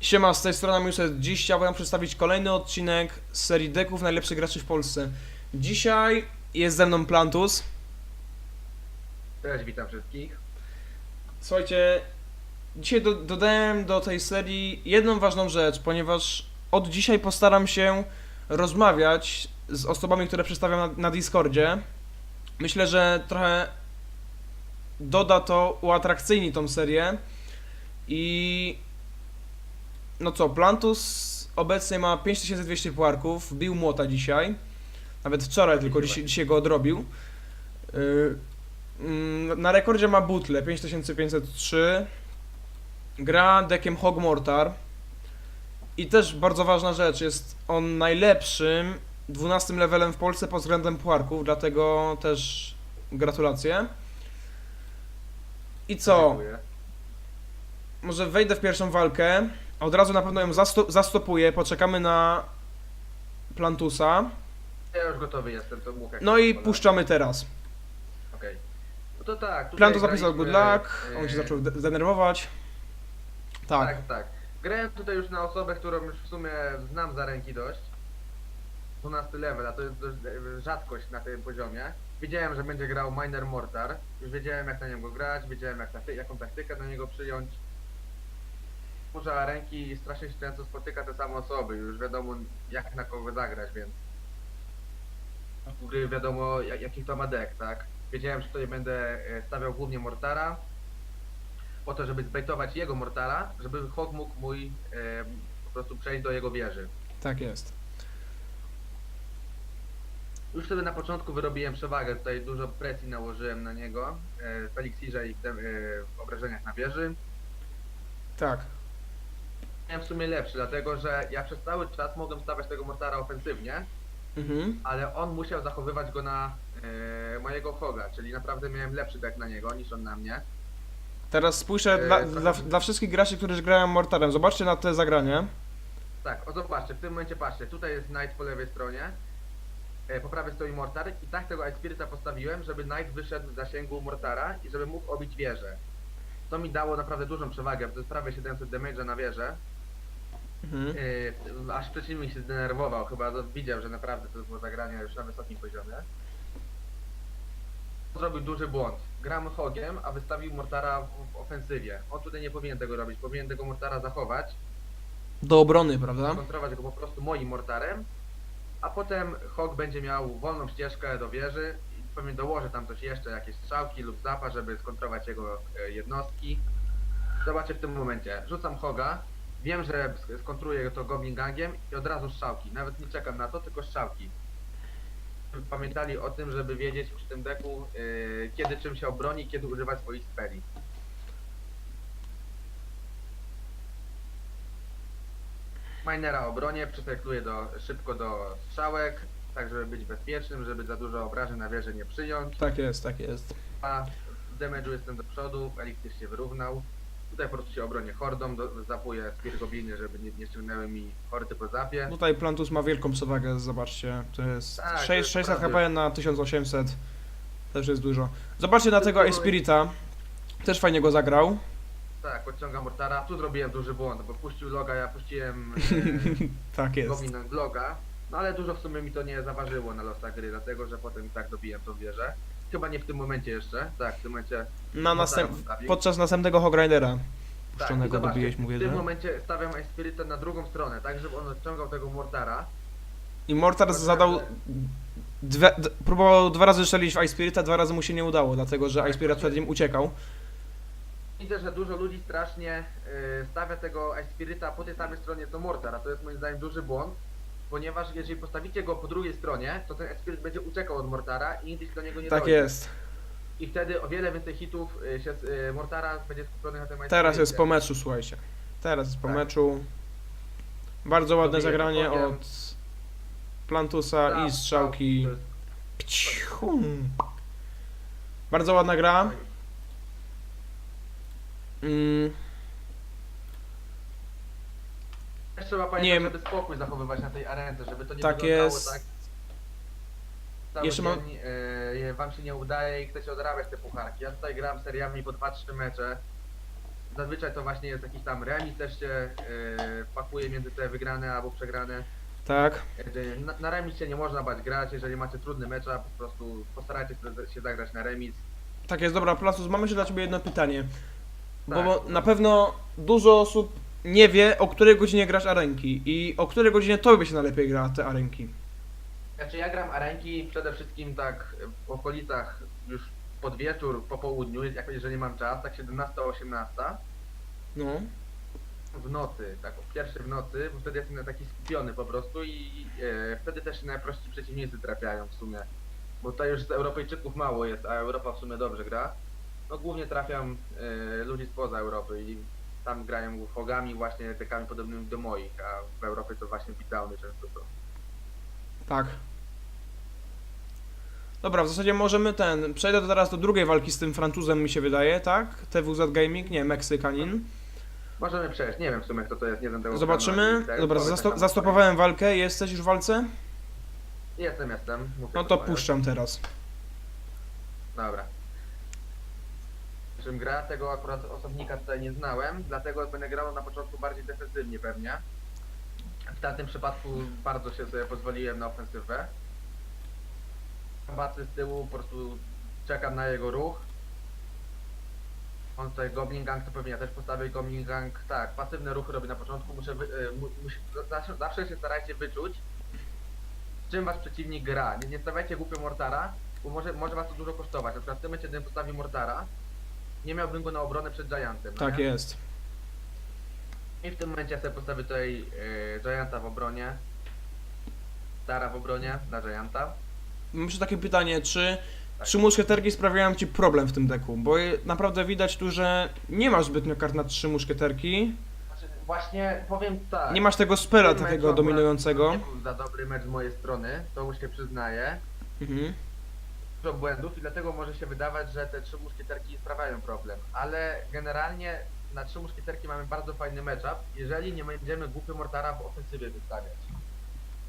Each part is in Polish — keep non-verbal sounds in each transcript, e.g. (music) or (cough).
Siema, z tej strony Miuset. Dziś chciałbym przedstawić kolejny odcinek z serii deków najlepszych graczy w Polsce. Dzisiaj jest ze mną Plantus. Cześć, witam wszystkich. Słuchajcie, dzisiaj do, dodałem do tej serii jedną ważną rzecz, ponieważ od dzisiaj postaram się rozmawiać z osobami, które przedstawiam na, na Discordzie. Myślę, że trochę doda to, uatrakcyjni tą serię i no co, Plantus obecnie ma 5200 puarków, bił młota dzisiaj, nawet wczoraj, tylko dzisiaj, dzisiaj go odrobił. Yy, Mm, Na rekordzie ma butle 5503. Gra dekiem Hogmortar. I też bardzo ważna rzecz, jest on najlepszym 12 levelem w Polsce pod względem puarków, dlatego też gratulacje. I co? Dziękuję. Może wejdę w pierwszą walkę. Od razu na pewno ją zasto zastopuję. Poczekamy na Plantusa. Ja już gotowy jestem, to Łukek. No i puszczamy teraz. Okej. No to tak. tutaj Plantus zapisał good graliśmy, luck. e, On się zaczął de- denerwować. Tak. Tak, tak. Grałem tutaj już na osobę, którą już w sumie znam za ręki dość. 12 level, a to jest dość e, rzadkość na tym poziomie. Wiedziałem, że będzie grał Miner Mortar. Już wiedziałem jak na niego grać, wiedziałem jak takty, jaką taktykę do niego przyjąć. Może ręki strasznie się często spotyka te same osoby, już wiadomo jak na kogo zagrać, więc w gry wiadomo jak, jaki to ma deck, tak? Wiedziałem, że tutaj będę e, stawiał głównie Mortara, po to, żeby zbejtować jego Mortara, żeby Hog mógł mój e, po prostu przejść do jego wieży. Tak jest. Już sobie na początku wyrobiłem przewagę, tutaj dużo presji nałożyłem na niego e, w eliksirze i w, e, w obrażeniach na wieży. Tak. Miałem w sumie lepszy, dlatego że ja przez cały czas mogłem stawiać tego Mortara ofensywnie, Mhm. ale on musiał zachowywać go na e, mojego Hoga, czyli naprawdę miałem lepszy deck na niego niż on na mnie. Teraz spójrzę E, dla, dla, dla wszystkich graczy, którzy grają Mortarem. Zobaczcie na te zagranie. Tak, o zobaczcie, w tym momencie patrzcie, tutaj jest Knight po lewej stronie, e, po prawej stoi Mortar i tak tego Ice Spirita postawiłem, żeby Knight wyszedł z zasięgu Mortara i żeby mógł obić wieżę. To mi dało naprawdę dużą przewagę, bo to jest prawie 700 damage'a na wieżę. Mhm. E, aż przeciwnik się zdenerwował, chyba widział, że naprawdę to było zagranie już na wysokim poziomie. Zrobił duży błąd. Gram Hogiem, a wystawił Mortara w, w ofensywie. On tutaj nie powinien tego robić, powinien tego Mortara zachować Do obrony, prawda? kontrolować go po prostu moim mortarem, a potem Hog będzie miał wolną ścieżkę do wieży i pewnie dołoży tam coś jeszcze, jakieś strzałki lub zapa, żeby skontrować jego e, jednostki. Zobaczcie w tym momencie. Rzucam Hoga, wiem, że sk- skontruję to Goblin Gangiem i od razu strzałki. Nawet nie czekam na to, tylko strzałki. Żeby Pamiętali o tym, żeby wiedzieć przy tym deku, e, kiedy czym się obroni, kiedy używać swoich speli. Minera obronie, przytekluję do, szybko do strzałek, tak żeby być bezpiecznym, żeby za dużo obrażeń na wieżę nie przyjąć. Tak jest, tak jest. A w damage'u jestem do przodu, eliksir się wyrównał. Tutaj po prostu się obronię hordą, do, zapuję spear gobliny, żeby nie, nie ściągnęły mi hordy po zapie. Tutaj Plantus ma wielką przewagę, zobaczcie. To jest Tak, to 6, jest 600 prawda. HP na 1800. Też jest dużo. Zobaczcie na tego Espirita. Też fajnie go zagrał. Tak, podciągam mortara. Tu zrobiłem duży błąd, bo puścił loga, ja puściłem (laughs) Tak e, jest. goblin loga. No ale dużo w sumie mi to nie zaważyło na losach gry, dlatego że potem i tak dobiłem tą wieżę. Chyba nie w tym momencie jeszcze. Tak, w tym momencie Na następ... Podczas następnego Hogridera. Tak, i Puszczonego zobaczcie, dobiłeś, mówię, W tym momencie stawiam Ice Spirita na drugą stronę, tak żeby on odciągał tego Mortara. I Mortar Mortar- zadał... Dwie, próbował dwa razy strzelić w Ice Spirita, dwa razy mu się nie udało, dlatego że Ice Spirit przed nim uciekał. Widzę, że dużo ludzi strasznie y, stawia tego Ice Spirita po tej samej stronie co Mortar, a to jest moim zdaniem duży błąd, ponieważ jeżeli postawicie go po drugiej stronie, to ten Ice Spirit będzie uciekał od Mortara i nigdy się do niego nie Tak dojdzie. jest. I wtedy o wiele więcej hitów y, się, z- y, Mortara będzie skupiony na tym Teraz jest po meczu, słuchajcie. Teraz jest po Tak. meczu. Bardzo ładne Dobiję zagranie od Plantusa Tak, i strzałki. tak, to jest- Pcichum. Bardzo ładna gra. Mm, Też trzeba Nie pamiętać, wiem. żeby spokój zachowywać na tej arence, żeby to nie Tak wyglądało jest. tak. Cały Jeszcze mam- dzień, y, wam się nie udaje i chcecie odrabiać te pucharki. Ja tutaj gram seriami po 2-3 mecze. Zazwyczaj to właśnie jest jakiś tam remis też się e, pakuje między te wygrane albo przegrane. Tak. E, Na, na remis się nie można bać grać, jeżeli macie trudny mecz, po prostu postarajcie się- się zagrać na remis. Tak jest, dobra, Plasus, mamy jeszcze dla Ciebie jedno pytanie. Bo, Tak. bo na pewno dużo osób nie wie, o której godzinie grasz arenki i o której godzinie Tobie się najlepiej gra te arenki. Znaczy ja gram arenki przede wszystkim tak w okolicach już pod wieczór, po południu, jak jeżeli mam czas, tak 17-18 No. w nocy, tak o pierwszej w nocy, bo wtedy jestem taki skupiony po prostu i e, wtedy też się najprości przeciwnicy trafiają w sumie. Bo tutaj już z Europejczyków mało jest, a Europa w sumie dobrze gra. No głównie trafiam e, ludzi spoza Europy i tam grają fogami właśnie dekami podobnymi do moich, a w Europie to właśnie beatdowny często są. Tak. Dobra, w zasadzie możemy ten. Przejdę teraz do drugiej walki z tym Francuzem, mi się wydaje, tak? TWZ Gaming, nie, Meksykanin. Możemy przejść, nie wiem w sumie kto to jest, nie znam tego Zobaczymy. tak, Dobra, zasto zastopowałem walkę. Jesteś już w walce? Jestem, jestem. Mów, No to puszczam teraz. Dobra. Czym gra? Tego akurat osobnika tutaj nie znałem, dlatego będę grał na początku bardziej defensywnie pewnie. W tamtym przypadku bardzo się sobie pozwoliłem na ofensywę. Bacy z tyłu, po prostu czekam na jego ruch. On tutaj Goblin Gang, to pewnie ja też postawię Goblin Gang. Tak, pasywne ruchy robię na początku, muszę, wy, y, mu, zawsze, się starajcie wyczuć, z czym wasz przeciwnik gra. Nie, nie stawiajcie głupio Mortara, bo może, może was to dużo kosztować. Na przykład w tym momencie, postawił Mortara, nie miałbym go na obronę przed Giantem. no Tak nie? jest. I w tym momencie ja sobie postawię tutaj y, Gianta w obronie. Stara w obronie dla Gianta. Mam jeszcze takie pytanie, czy Tak. trzy muszkieterki sprawiają Ci problem w tym deku? Bo naprawdę widać tu, że nie masz zbytnio kart na trzy muszkieterki. Znaczy, właśnie powiem tak. Nie masz tego tym takiego dominującego. Nie był za dobry mecz z mojej strony, to już się przyznaję. Mhm. Dużo błędów i dlatego może się wydawać, że te trzy muszkieterki sprawiają problem. Ale generalnie na trzy muszkieterki mamy bardzo fajny matchup, jeżeli nie będziemy głupio Mortara w ofensywie wystawiać.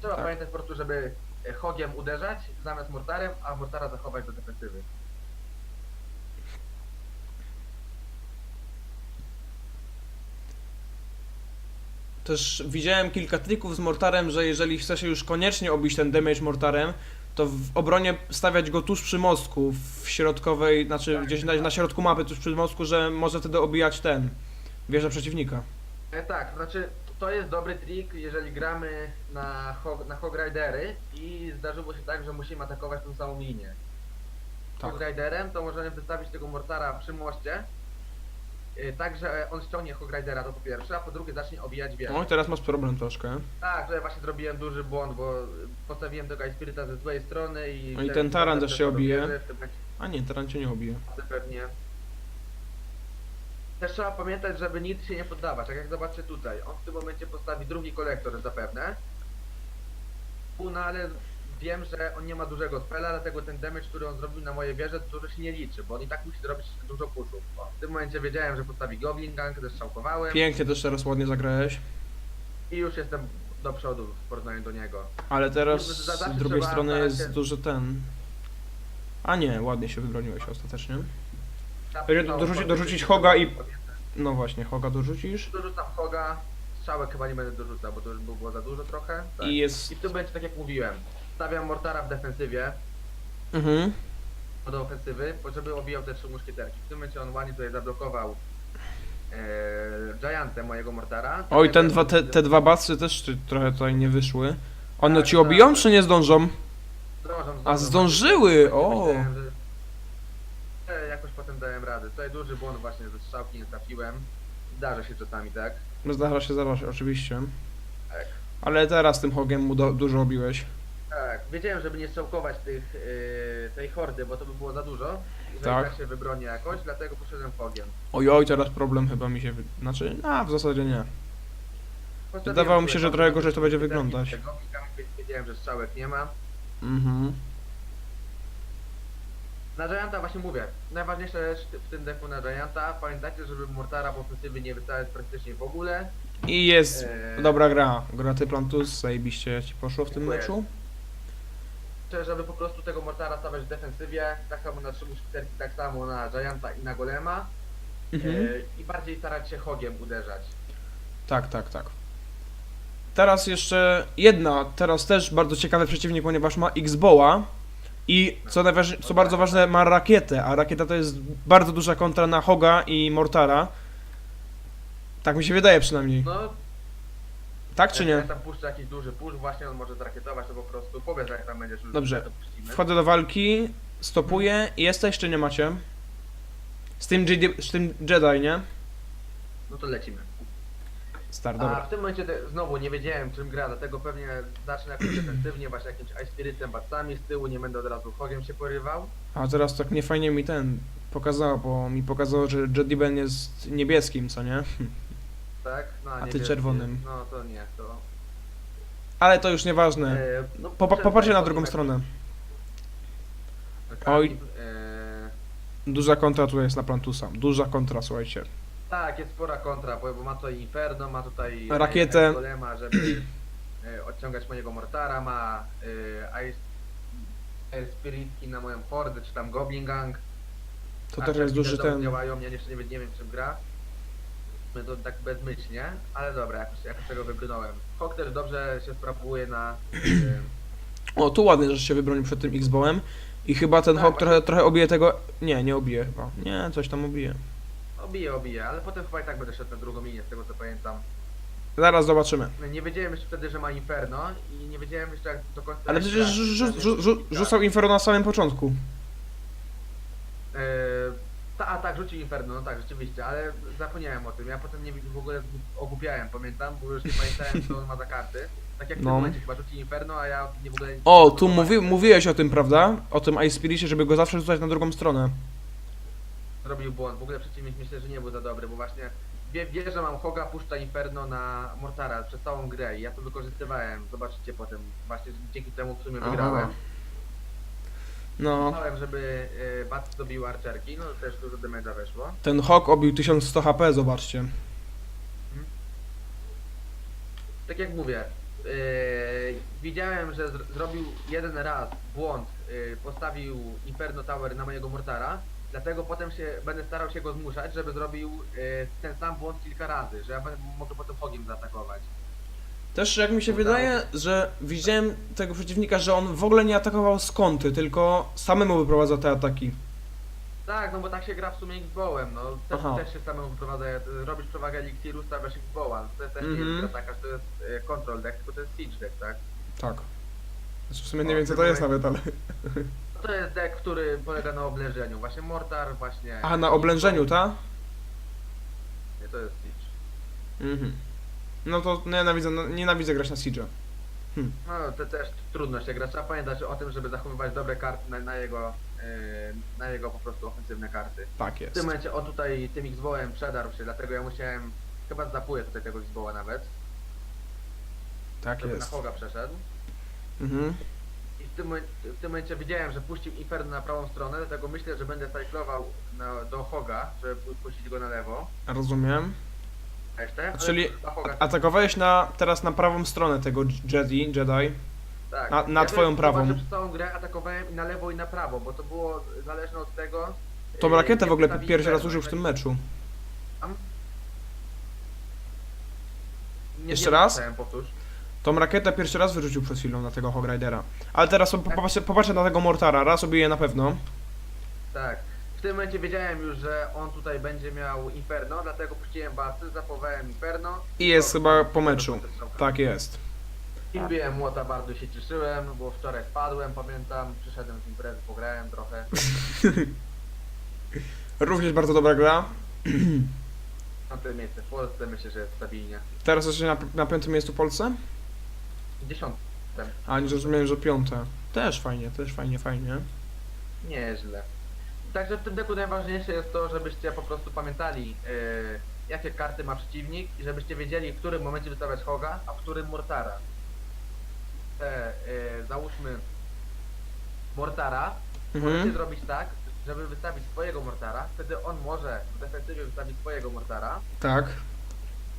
Trzeba Tak. pamiętać po prostu, żeby e, Hogiem uderzać zamiast Mortarem, a Mortara zachować do defensywy. Też widziałem kilka trików z mortarem, że jeżeli chce się już koniecznie obić ten damage mortarem, to w obronie stawiać go tuż przy mostku, w środkowej, znaczy Tak, gdzieś na, na środku mapy, tuż przy mostku, że może wtedy obijać ten, wieżę przeciwnika. E, tak, znaczy to jest dobry trik, jeżeli gramy na, Hog, na Hog Ridery i zdarzyło się tak, że musimy atakować tą samą linię. Tak. Hog Riderem to możemy wystawić tego Mortara przy moście, y, tak że on ściągnie Hog Ridera to po pierwsze, a po drugie zacznie obijać wieżę. No i teraz masz problem troszkę. Tak, tutaj właśnie zrobiłem duży błąd, bo postawiłem tego Spirita ze złej strony i... No i ten taran też się obije. wieży, w tym momencie A nie, teraz cię nie obije. pewnie. Też trzeba pamiętać, żeby nic się nie poddawać. Tak jak zobaczcie tutaj, on w tym momencie postawi drugi kolektor zapewne. No ale wiem, że on nie ma dużego spela, dlatego ten damage, który on zrobił na moje wieże, dużo się nie liczy, bo on i tak musi zrobić dużo pushów. O, W tym momencie wiedziałem, że postawi Goblin Gang, też szałkowałem Pięknie też teraz ładnie zagrałeś, i już jestem do przodu w porównaniu do niego. ale teraz Za- zawsze z drugiej trzeba strony starać jest się- duży ten. A nie, ładnie się wybroniłeś ostatecznie. Będzie dorzuci- dorzucić Hoga i-. No właśnie, Hoga dorzucisz. Dorzucam Hoga, strzałek chyba nie będę dorzucał, bo to już było za dużo trochę. Tak. I jest... I w tym momencie, tak jak mówiłem, stawiam Mortara w defensywie, Mhm. do ofensywy, po żeby obijał te trzy muszkieterki. W tym momencie on ładnie tutaj zablokował e, Giantem mojego Mortara. Oj, ten dwa, te, te dwa bacy też ty- trochę tutaj nie wyszły. One Tak, ci tak. obiją, czy nie zdążą? Zdążą, A zdążą. zdążyły, o! Myślałem, że- E, Jakoś potem dałem radę. Tutaj duży błąd właśnie ze strzałki nie trafiłem. Zdarza się czasami, tak? Zdarza się, zdarza się, oczywiście. Tak. Ale teraz tym Hogiem mu do, dużo obiłeś. Tak, wiedziałem, żeby nie strzałkować tych, e, tej hordy, bo to by było za dużo. Jeżeli Tak. tak. się wybronię jakoś, dlatego poszedłem fogiem. Oj, oj, teraz problem chyba mi się... Wy... Znaczy, a w zasadzie nie. Postawiłem Wydawało mi sobie się, że trochę gorzej to będzie wyglądać. tego, Wiedziałem, że strzałek nie ma. Mhm. Na Gianta właśnie mówię. Najważniejsza rzecz w tym deku na Gianta. Pamiętajcie, żeby Mortara w ofensywie nie wystawiać praktycznie w ogóle. I jest Eee, dobra gra. Gra ty Plantus, zajebiście ci poszło w tym Dziękuję. meczu. Żeby po prostu tego Mortara stawiać w defensywie. Tak samo na trzy muszkieterki, tak samo na Gianta i na Golema. Mhm. e, i bardziej starać się hogiem uderzać. Tak, tak, tak. Teraz jeszcze jedna, teraz też bardzo ciekawy przeciwnik, ponieważ ma X-Boła i co, najważ- co bardzo ważne, ma rakietę, a rakieta to jest bardzo duża kontra na Hoga i Mortara. Tak mi się wydaje przynajmniej. No, Tak czy jak nie? tam puszcza jakiś duży push, właśnie on może zrakietować, to po prostu powiedz jak tam będziesz już Dobrze. to puścimy. Wchodzę do walki, stopuję i jesteś czy nie macie? Z tym, Jedi, z tym Jedi, nie? No to lecimy. Star, A dobra. w tym momencie te, znowu nie wiedziałem czym gra, dlatego pewnie zacznę jakoś (clears throat) defensywnie, właśnie jakimś Ice Spiritem, bacami z tyłu, nie będę od razu hogiem się porywał. A teraz tak niefajnie mi ten pokazało, bo mi pokazało, że Jedi Ben jest niebieskim, co nie? (laughs) Tak? No, A ty niebieskie. czerwonym. No to nie, to... Ale to już nieważne. E, no, przestań, Popatrzcie na to drugą tak- stronę. tak, Oj. E, Duża kontra tutaj jest na Plantusa. Duża kontra, słuchajcie. tak, jest spora kontra, bo, bo ma tutaj Inferno, ma tutaj... Rakietę. E, golema, żeby e, odciągać mojego Mortara, ma e, Ice... Air Spiritki na moją hordę, czy tam Goblin Gang. To A też jest duży ten. działają, ja jeszcze nie, wiem- nie wiem czym gra. To tak bezmyślnie, ale dobra, jakoś, jakoś tego wybrnąłem. Hawk też dobrze się sprawuje na... (clears throat) O, tu ładnie, że się wybronił przed tym X-Bowem. I chyba ten Tak, Hawk trochę, trochę obije tego. Nie, nie obije chyba. Nie, coś tam obije. obije, obije, ale potem chyba i tak będę szedł na drugą linię, z tego co pamiętam. Zaraz zobaczymy. Nie wiedziałem jeszcze wtedy, że ma Inferno i nie wiedziałem jeszcze jak do końca... Ale przecież grać. rzu- Wtedy- rzu- rzu- rzucał Inferno na samym początku. E, ta, a tak, rzucił Inferno, no tak, rzeczywiście, ale zapomniałem o tym. Ja potem nie w ogóle ogłupiałem, pamiętam, bo już nie pamiętałem co on ma za karty. Tak jak w No. tym momencie chyba rzuci Inferno, a ja nie w ogóle... O, tu mówi, mówiłeś o tym, prawda? O tym Ice Spiricie, żeby go zawsze rzucać na drugą stronę. Zrobił błąd, w ogóle przeciwnik myślę, że nie był za dobry, bo właśnie wie, wie że mam Hoga, puszcza Inferno na Mortara przez całą grę i ja to wykorzystywałem, zobaczycie potem, właśnie dzięki temu w sumie Aha. wygrałem. No, Chciałem, żeby y, Bat zdobił archerki, no też dużo damage'a weszło. ten Hawk obił 1100 HP, zobaczcie. Tak jak mówię, yy, widziałem, że zr- zrobił jeden raz błąd, yy, postawił Inferno Tower na mojego Mortara, dlatego potem się będę starał się go zmuszać, żeby zrobił ten sam błąd kilka razy, że ja będę mogę potem Hogiem zaatakować. Też jak mi się wydaje, że widziałem tego przeciwnika, że on w ogóle nie atakował z kąty, tylko samemu wyprowadza te ataki. Tak, no bo tak się gra w sumie X-Bowem, no też, Aha. też się samemu wyprowadza, robisz przewagę eliksiru, stawiasz X-Bowa, no, to też nie Mhm. jest gra taka, że to jest yy, control deck, tylko to jest siege deck, tak? Tak. Znaczy w sumie nie wiem co to jest nawet, ale... No to jest deck, który polega na oblężeniu, właśnie Mortar, właśnie... Aha, na oblężeniu, ta? Nie, to jest siege. Mhm. No to nienawidzę, no, nienawidzę grać na Siege. No, to też trudno się gra. Trzeba pamiętać o tym, żeby zachowywać dobre karty na, na jego yy, na jego po prostu ofensywne karty. Tak W jest. tym momencie on tutaj tym X-Bołem przedarł się, dlatego ja musiałem chyba zapuję tutaj tego X-Boła nawet, Tak żeby jest. na Hoga przeszedł. Mhm. I w tym, momen- w tym momencie widziałem, że puścił Inferno na prawą stronę, dlatego myślę, że będę cyklował na, do Hoga, żeby pu- puścić go na lewo. Rozumiem. Jeszcze? Ale Czyli na Hoga, Atakowałeś na, teraz na prawą stronę tego Jedi, Jedi. tak. na- na twoją prawą. zobaczę, Przez całą grę atakowałem i na lewo i na prawo, bo to było zależne od tego... Tą yy, rakietę w ogóle pierwszy raz Inferno. użył w tym meczu. Nie, Jeszcze nie raz? dostałem, powtórz. Tą rakietę pierwszy raz wyrzucił przed chwilą na tego Hog Ridera. Ale teraz po- popatrzcie, popatrzcie na tego Mortara, raz obije na pewno. Tak. W tym momencie wiedziałem już, że on tutaj będzie miał Inferno, dlatego puściłem basy, zapowałem Inferno. I jest chyba po meczu. Tak jest. I wbiłem młota, bardzo się cieszyłem, bo wczoraj spadłem, pamiętam, przyszedłem z imprezy, pograłem trochę. (laughs) Również bardzo dobra gra. Na tym miejsce w Polsce myślę, że jest stabilnie. Teraz jeszcze na, na piątym miejscu w Polsce? Dziesiątym. A nie zrozumiałem, że piąte. Też fajnie, też fajnie, fajnie. Nieźle. Także w tym deku najważniejsze jest to, żebyście po prostu pamiętali, yy, jakie karty ma przeciwnik i żebyście wiedzieli, w którym momencie wystawiać Hoga, a w którym Mortara. Te, yy, załóżmy Mortara, możecie Mhm. zrobić tak, żeby wystawić swojego Mortara, wtedy on może w defensywie wystawić swojego Mortara, Tak.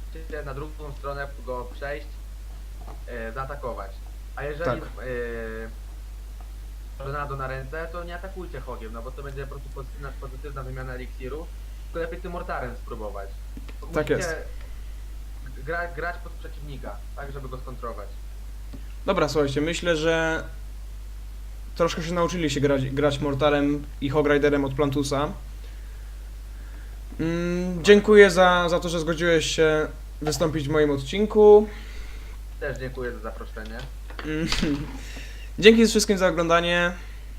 chcecie na drugą stronę go przejść, yy, zaatakować. A jeżeli Tak. yy, tornado na ręce, to nie atakujcie Hogiem, no bo to będzie po prostu pozytywna, pozytywna wymiana eliksiru tylko lepiej tym mortarem spróbować. Tak Musicie jest. Gra, grać pod przeciwnika, tak żeby go skontrować. Dobra, słuchajcie, myślę, że troszkę się nauczyli się grać, grać Mortarem i Hog Riderem od Plantusa. Mm, dziękuję za, za to, że zgodziłeś się wystąpić w moim odcinku. Też dziękuję za zaproszenie. Mm, (laughs) Dzięki wszystkim za oglądanie.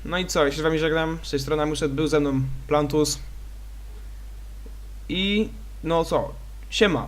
No i co, ja się z wami żegnam. Z tej strony Muset był ze mną Plantus. I no co, siema.